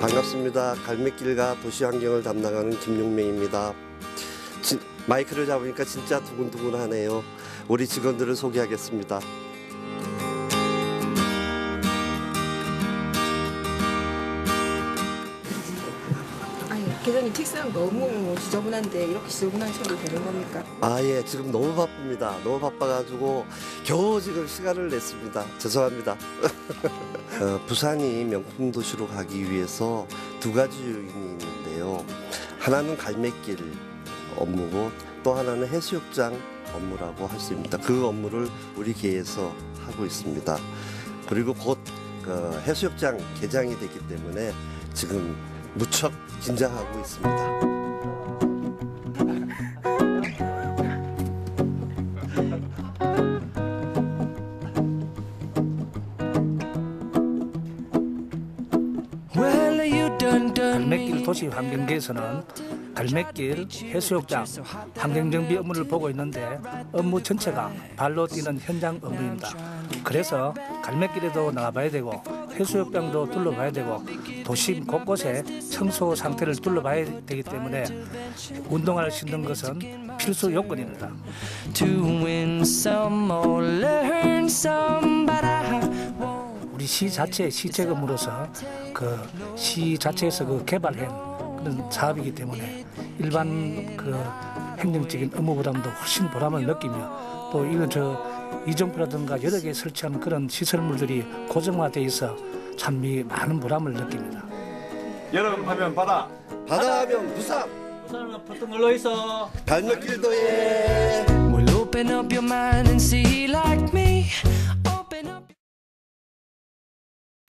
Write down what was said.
반갑습니다. 갈매길과 도시 환경을 담당하는 김용명입니다. 지- 마이크를 잡으니까 진짜 두근두근하네요. 우리 직원들을 소개하겠습니다. 아니 계장님 책상 너무 지저분한데 이렇게 지저분한 처리 되는 겁니까? 아, 예, 지금 너무 바쁩니다. 너무 바빠가지고 겨우 지금 시간을 냈습니다. 죄송합니다. 어, 부산이 명품 도시로 가기 위해서 두 가지 요인이 있는데요. 하나는 갈매길 업무고 또 하나는 해수욕장 업무라고 할 수 있습니다. 그 업무를 우리 계에서 하고 있습니다. 그리고 곧그 해수욕장 개장이 되기 때문에 지금 무척 긴장하고 있습니다. 갈매길 도시 환경계에서는 갈매길 해수욕장 환경정비 업무를 보고 있는데 업무 전체가 발로 뛰는 현장 업무입니다. 그래서 갈매길에도 나가봐야 되고 해수욕장도 둘러봐야 되고 도심 곳곳에 청소 상태를 둘러봐야 되기 때문에 운동화를 신는 것은 필수 요건입니다. 시 자체의 시책업무로서 그 시 자체에서 그 개발한 그런 사업이기 때문에 일반 그 행정적인 업무보다도 훨씬 보람을 느끼며 또 이건 저 이정표라든가 여러 개 설치한 그런 시설물들이 고정화돼 있어 참이 많은 보람을 느낍니다. 여름 하면 바다. 바다 하면 부산, 부산은 보통 놀러 있어. 갈매길도에 Well, open up your mind and see